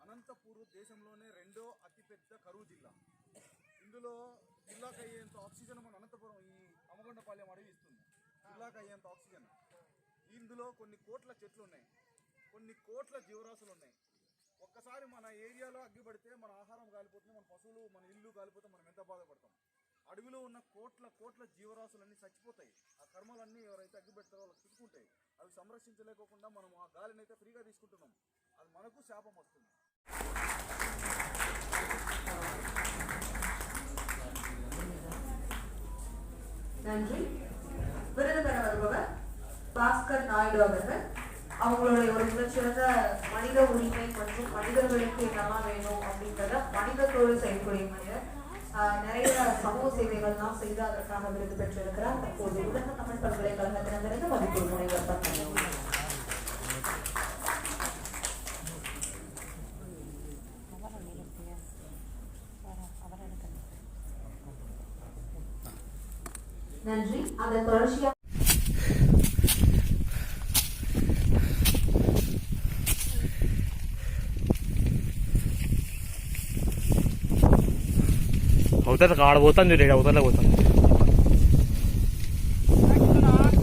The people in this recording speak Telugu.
అనంతపూర్ దేశంలోనే రెండో అతిపెద్ద కరువు జిల్లా. ఇందులో జిల్లాకు అయ్యేంత ఆక్సిజన్ మన అనంతపురం ఈ అమగొండపాలెం అడవి ఇస్తుంది. జిల్లాకు అయ్యేంత ఆక్సిజన్ ఇందులో కొన్ని కోట్ల చెట్లు ఉన్నాయి కొన్ని కోట్ల జీవరాశులు ఉన్నాయి ఒక్కసారి మన ఏరియాలో అగ్గి పడితే మన ఆహారం కాలిపోతుంది మన పశువులు మన ఇల్లు కాలిపోతే మనం ఎంత బాధపడతాం? అడవిలో ఉన్న కోట్ల కోట్ల జీవరాశులన్నీ చచ్చిపోతాయి. ఆ కర్మలన్నీ ఎవరైతే అగ్గి పెడతారో వాళ్ళకి చుట్టుకుంటాయి అవి సంరక్షించలేకోకుండా మనం ఆ நன்றி. விருது பெற வருபவர் பாஸ்கர் நாயுடு அவர்கள். அவங்களுடைய ஒரு மிகச்சிறந்த மனித உரிமை மற்றும் மனிதர்களுக்கு என்னெல்லாம் வேணும் அப்படின்றத மனிதத்தோடு செய்யக்கூடிய மனிதர். நிறைய சமூக சேவைகள்லாம் செய்து அதற்காக விருது பெற்றிருக்கிறார். தற்போது உலக தமிழ் பல்கலைக்கழகத்திடமிருந்து மதிப்பு முனைவர் நன்றி அதன் தொடர்ச்சியாக అవతల ఆడ పోతాను చూడండి అవతల పోతాను